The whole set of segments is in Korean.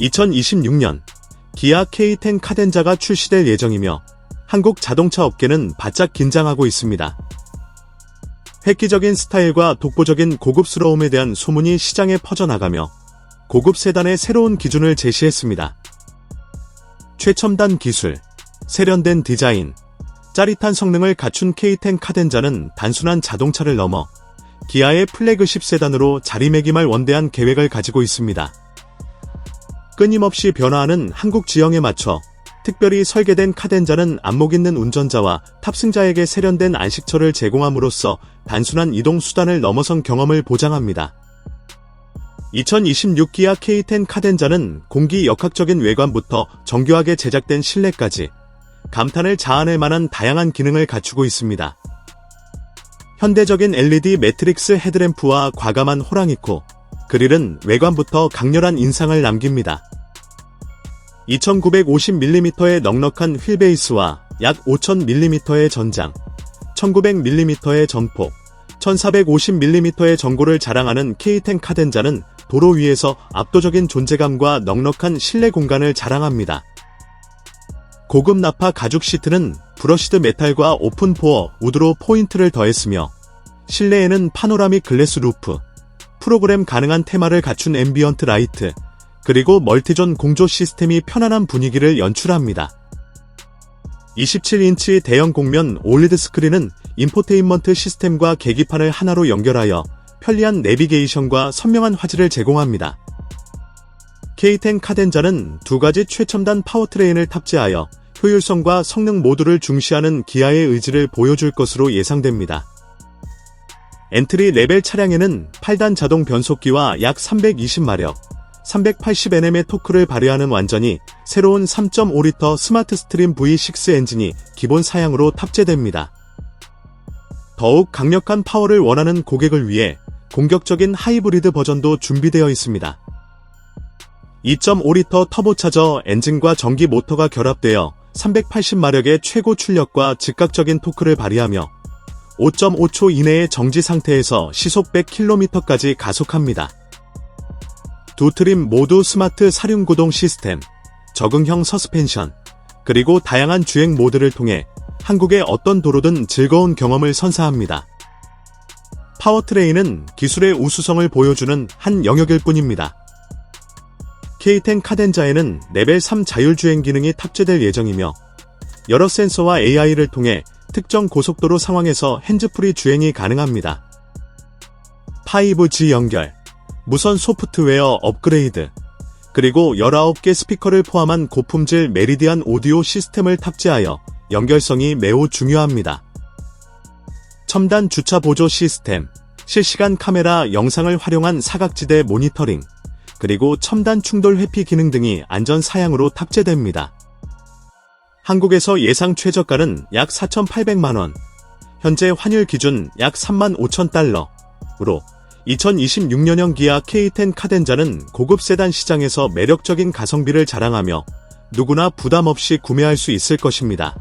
2026년 기아 K10 카덴자가 출시될 예정이며 한국 자동차 업계는 바짝 긴장하고 있습니다. 획기적인 스타일과 독보적인 고급스러움에 대한 소문이 시장에 퍼져나가며 고급 세단의 새로운 기준을 제시했습니다. 최첨단 기술, 세련된 디자인, 짜릿한 성능을 갖춘 K10 카덴자는 단순한 자동차를 넘어 기아의 플래그십 세단으로 자리매김할 원대한 계획을 가지고 있습니다. 끊임없이 변화하는 한국 지형에 맞춰 특별히 설계된 카덴자는 안목 있는 운전자와 탑승자에게 세련된 안식처를 제공함으로써 단순한 이동 수단을 넘어선 경험을 보장합니다. 2026 기아 K10 카덴자는 공기 역학적인 외관부터 정교하게 제작된 실내까지 감탄을 자아낼 만한 다양한 기능을 갖추고 있습니다. 현대적인 LED 매트릭스 헤드램프와 과감한 호랑이코, 그릴은 외관부터 강렬한 인상을 남깁니다. 2950mm의 넉넉한 휠베이스와 약 5000mm의 전장, 1900mm의 전폭, 1450mm의 전고를 자랑하는 K10 카덴자는 도로 위에서 압도적인 존재감과 넉넉한 실내 공간을 자랑합니다. 고급 나파 가죽 시트는 브러시드 메탈과 오픈 포어 우드로 포인트를 더했으며 실내에는 파노라믹 글래스 루프, 프로그램 가능한 테마를 갖춘 앰비언트 라이트, 그리고 멀티존 공조 시스템이 편안한 분위기를 연출합니다. 27인치 대형 곡면 올리드 스크린은 인포테인먼트 시스템과 계기판을 하나로 연결하여 편리한 내비게이션과 선명한 화질을 제공합니다. K10 카덴자는 두 가지 최첨단 파워트레인을 탑재하여 효율성과 성능 모두를 중시하는 기아의 의지를 보여줄 것으로 예상됩니다. 엔트리 레벨 차량에는 8단 자동 변속기와 약 320마력, 380Nm의 토크를 발휘하는 완전히 새로운 3.5리터 스마트 스트림 V6 엔진이 기본 사양으로 탑재됩니다. 더욱 강력한 파워를 원하는 고객을 위해 공격적인 하이브리드 버전도 준비되어 있습니다. 2.5리터 터보차저 엔진과 전기 모터가 결합되어 380마력의 최고 출력과 즉각적인 토크를 발휘하며 5.5초 이내의 정지 상태에서 시속 100km까지 가속합니다. 두 트림 모두 스마트 사륜 구동 시스템, 적응형 서스펜션, 그리고 다양한 주행 모드를 통해 한국의 어떤 도로든 즐거운 경험을 선사합니다. 파워트레인은 기술의 우수성을 보여주는 한 영역일 뿐입니다. K10 카덴자에는 레벨 3 자율주행 기능이 탑재될 예정이며 여러 센서와 AI를 통해 특정 고속도로 상황에서 핸즈프리 주행이 가능합니다. 5G 연결, 무선 소프트웨어 업그레이드, 그리고 19개 스피커를 포함한 고품질 메리디안 오디오 시스템을 탑재하여 연결성이 매우 중요합니다. 첨단 주차 보조 시스템, 실시간 카메라 영상을 활용한 사각지대 모니터링, 그리고 첨단 충돌 회피 기능 등이 안전 사양으로 탑재됩니다. 한국에서 예상 최저가는 약 4,800만원, 현재 환율 기준 약 3만 5천 달러으로 2026년형 기아 K10 카덴자는 고급 세단 시장에서 매력적인 가성비를 자랑하며 누구나 부담 없이 구매할 수 있을 것입니다.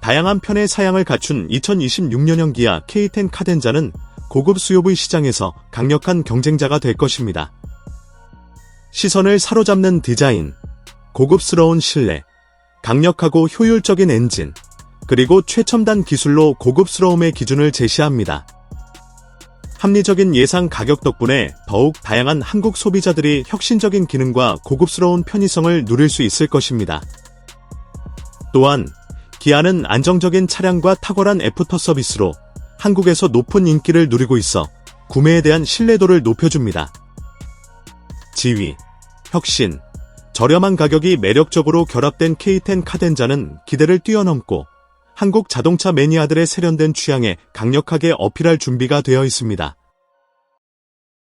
다양한 편의 사양을 갖춘 2026년형 기아 K10 카덴자는 고급 수요부의 시장에서 강력한 경쟁자가 될 것입니다. 시선을 사로잡는 디자인, 고급스러운 실내, 강력하고 효율적인 엔진, 그리고 최첨단 기술로 고급스러움의 기준을 제시합니다. 합리적인 예상 가격 덕분에 더욱 다양한 한국 소비자들이 혁신적인 기능과 고급스러운 편의성을 누릴 수 있을 것입니다. 또한 기아는 안정적인 차량과 탁월한 애프터 서비스로 한국에서 높은 인기를 누리고 있어 구매에 대한 신뢰도를 높여줍니다. 지위, 혁신, 저렴한 가격이 매력적으로 결합된 K10 카덴자는 기대를 뛰어넘고 한국 자동차 매니아들의 세련된 취향에 강력하게 어필할 준비가 되어 있습니다.